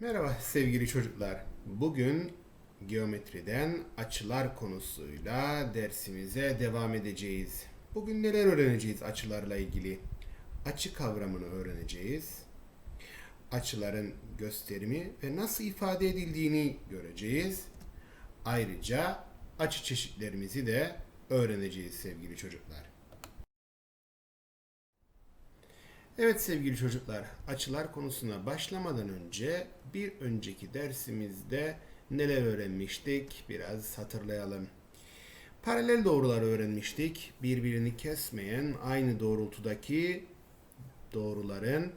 Merhaba sevgili çocuklar. Bugün geometriden açılar konusuyla dersimize devam edeceğiz. Bugün neler öğreneceğiz açılarla ilgili? Açı kavramını öğreneceğiz. Açıların gösterimi ve nasıl ifade edildiğini göreceğiz. Ayrıca açı çeşitlerimizi de öğreneceğiz sevgili çocuklar. Evet sevgili çocuklar, açılar konusuna başlamadan önce bir önceki dersimizde neler öğrenmiştik biraz hatırlayalım. Paralel doğruları öğrenmiştik. Birbirini kesmeyen aynı doğrultudaki doğruların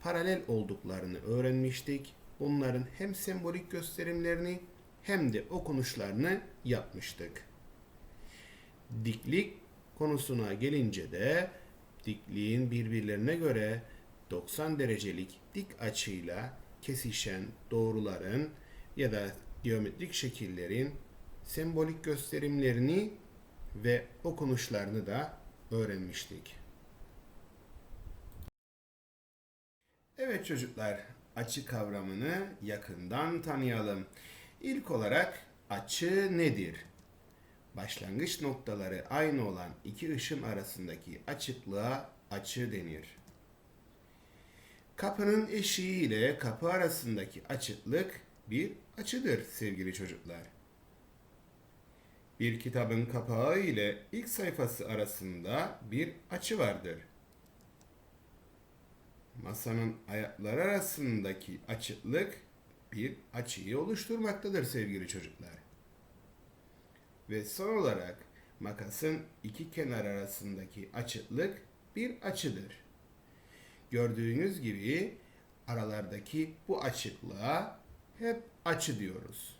paralel olduklarını öğrenmiştik. Bunların hem sembolik gösterimlerini hem de okunuşlarını yapmıştık. Diklik konusuna gelince de dikliğin birbirlerine göre 90 derecelik dik açıyla kesişen doğruların ya da geometrik şekillerin sembolik gösterimlerini ve okunuşlarını da öğrenmiştik. Evet çocuklar, açı kavramını yakından tanıyalım. İlk olarak açı nedir? Başlangıç noktaları aynı olan iki ışın arasındaki açıklığa açı denir. Kapının eşiği ile kapı arasındaki açıklık bir açıdır sevgili çocuklar. Bir kitabın kapağı ile ilk sayfası arasında bir açı vardır. Masanın ayakları arasındaki açıklık bir açıyı oluşturmaktadır sevgili çocuklar. Ve son olarak makasın iki kenar arasındaki açıklık bir açıdır. Gördüğünüz gibi aralardaki bu açıklığa hep açı diyoruz.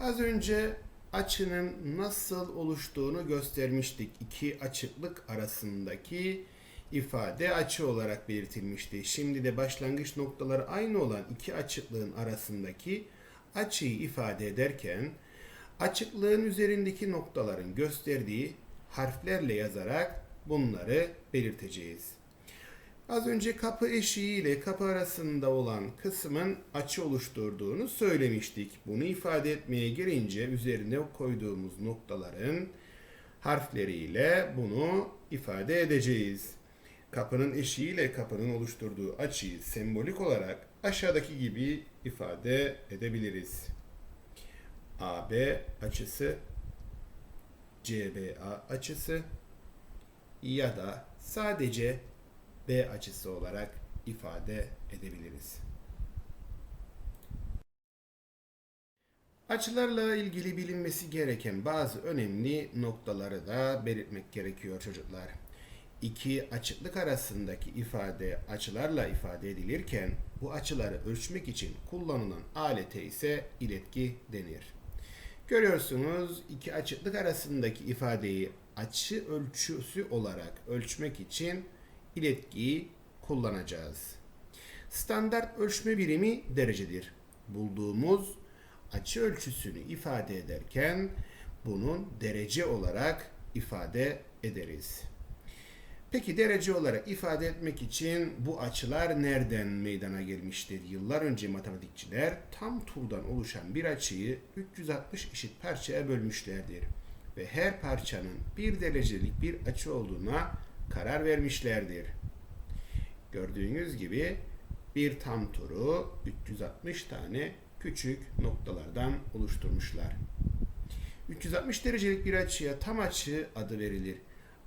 Az önce açının nasıl oluştuğunu göstermiştik. İki açıklık arasındaki ifade açı olarak belirtilmişti. Şimdi de başlangıç noktaları aynı olan iki açıklığın arasındaki açıyı ifade ederken açıklığın üzerindeki noktaların gösterdiği harflerle yazarak bunları belirteceğiz. Az önce kapı eşiği ile kapı arasında olan kısmın açı oluşturduğunu söylemiştik. Bunu ifade etmeye gelince üzerine koyduğumuz noktaların harfleriyle bunu ifade edeceğiz. Kapının eşiğiyle kapının oluşturduğu açıyı sembolik olarak aşağıdaki gibi ifade edebiliriz. AB açısı, CBA açısı ya da sadece B açısı olarak ifade edebiliriz. Açılarla ilgili bilinmesi gereken bazı önemli noktaları da belirtmek gerekiyor çocuklar iki açıklık arasındaki ifade açılarla ifade edilirken bu açıları ölçmek için kullanılan alete ise iletki denir. Görüyorsunuz iki açıklık arasındaki ifadeyi açı ölçüsü olarak ölçmek için iletkiyi kullanacağız. Standart ölçme birimi derecedir. Bulduğumuz açı ölçüsünü ifade ederken bunun derece olarak ifade ederiz. Peki derece olarak ifade etmek için bu açılar nereden meydana gelmiştir? Yıllar önce matematikçiler tam turdan oluşan bir açıyı 360 eşit parçaya bölmüşlerdir. Ve her parçanın bir derecelik bir açı olduğuna karar vermişlerdir. Gördüğünüz gibi bir tam turu 360 tane küçük noktalardan oluşturmuşlar. 360 derecelik bir açıya tam açı adı verilir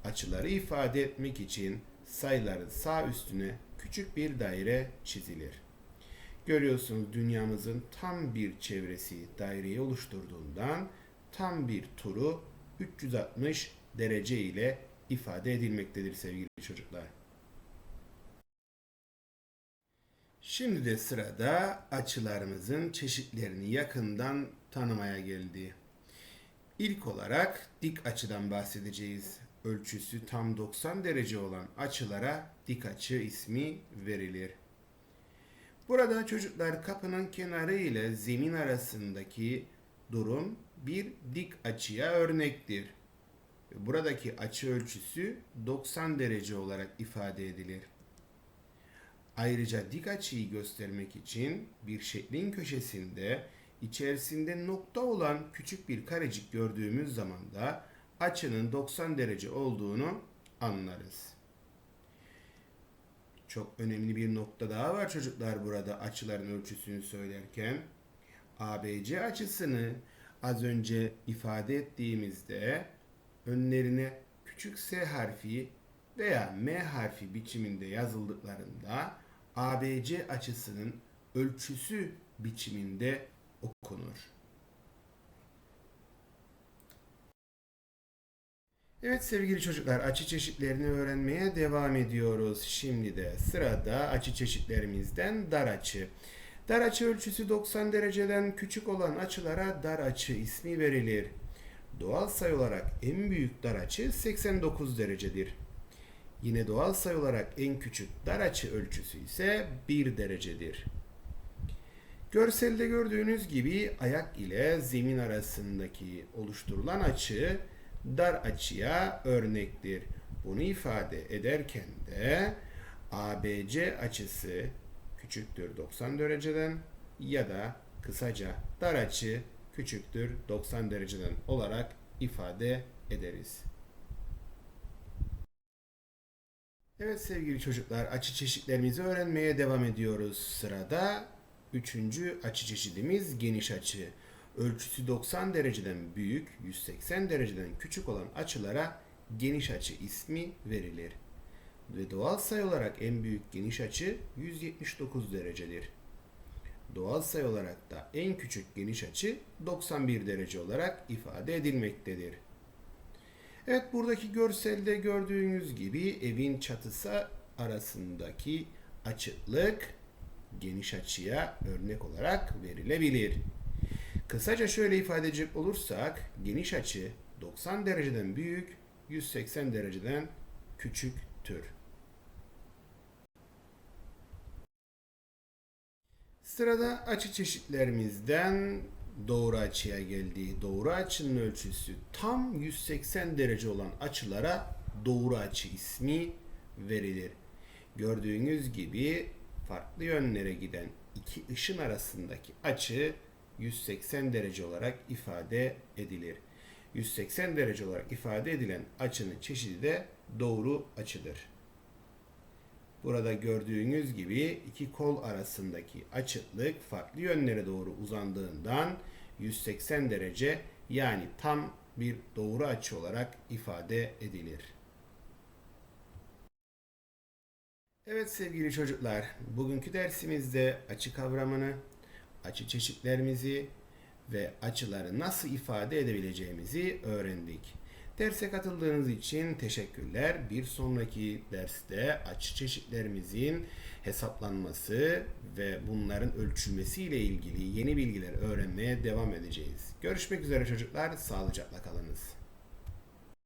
açıları ifade etmek için sayıların sağ üstüne küçük bir daire çizilir. Görüyorsunuz dünyamızın tam bir çevresi daireyi oluşturduğundan tam bir turu 360 derece ile ifade edilmektedir sevgili çocuklar. Şimdi de sırada açılarımızın çeşitlerini yakından tanımaya geldi. İlk olarak dik açıdan bahsedeceğiz ölçüsü tam 90 derece olan açılara dik açı ismi verilir. Burada çocuklar kapının kenarı ile zemin arasındaki durum bir dik açıya örnektir. Buradaki açı ölçüsü 90 derece olarak ifade edilir. Ayrıca dik açıyı göstermek için bir şeklin köşesinde içerisinde nokta olan küçük bir karecik gördüğümüz zaman da açının 90 derece olduğunu anlarız. Çok önemli bir nokta daha var çocuklar burada açıların ölçüsünü söylerken. ABC açısını az önce ifade ettiğimizde önlerine küçük S harfi veya M harfi biçiminde yazıldıklarında ABC açısının ölçüsü biçiminde okunur. Evet sevgili çocuklar açı çeşitlerini öğrenmeye devam ediyoruz. Şimdi de sırada açı çeşitlerimizden dar açı. Dar açı ölçüsü 90 dereceden küçük olan açılara dar açı ismi verilir. Doğal sayı olarak en büyük dar açı 89 derecedir. Yine doğal sayı olarak en küçük dar açı ölçüsü ise 1 derecedir. Görselde gördüğünüz gibi ayak ile zemin arasındaki oluşturulan açı dar açıya örnektir. Bunu ifade ederken de ABC açısı küçüktür 90 dereceden ya da kısaca dar açı küçüktür 90 dereceden olarak ifade ederiz. Evet sevgili çocuklar açı çeşitlerimizi öğrenmeye devam ediyoruz. Sırada üçüncü açı çeşidimiz geniş açı. Ölçüsü 90 dereceden büyük, 180 dereceden küçük olan açılara geniş açı ismi verilir. Ve doğal sayı olarak en büyük geniş açı 179 derecedir. Doğal sayı olarak da en küçük geniş açı 91 derece olarak ifade edilmektedir. Evet buradaki görselde gördüğünüz gibi evin çatısı arasındaki açıklık geniş açıya örnek olarak verilebilir. Kısaca şöyle ifade edecek olursak geniş açı 90 dereceden büyük, 180 dereceden küçüktür. Sırada açı çeşitlerimizden doğru açıya geldi. Doğru açının ölçüsü tam 180 derece olan açılara doğru açı ismi verilir. Gördüğünüz gibi farklı yönlere giden iki ışın arasındaki açı 180 derece olarak ifade edilir. 180 derece olarak ifade edilen açının çeşidi de doğru açıdır. Burada gördüğünüz gibi iki kol arasındaki açıklık farklı yönlere doğru uzandığından 180 derece yani tam bir doğru açı olarak ifade edilir. Evet sevgili çocuklar, bugünkü dersimizde açı kavramını, açı çeşitlerimizi ve açıları nasıl ifade edebileceğimizi öğrendik. Derse katıldığınız için teşekkürler. Bir sonraki derste açı çeşitlerimizin hesaplanması ve bunların ölçülmesi ile ilgili yeni bilgiler öğrenmeye devam edeceğiz. Görüşmek üzere çocuklar. Sağlıcakla kalınız.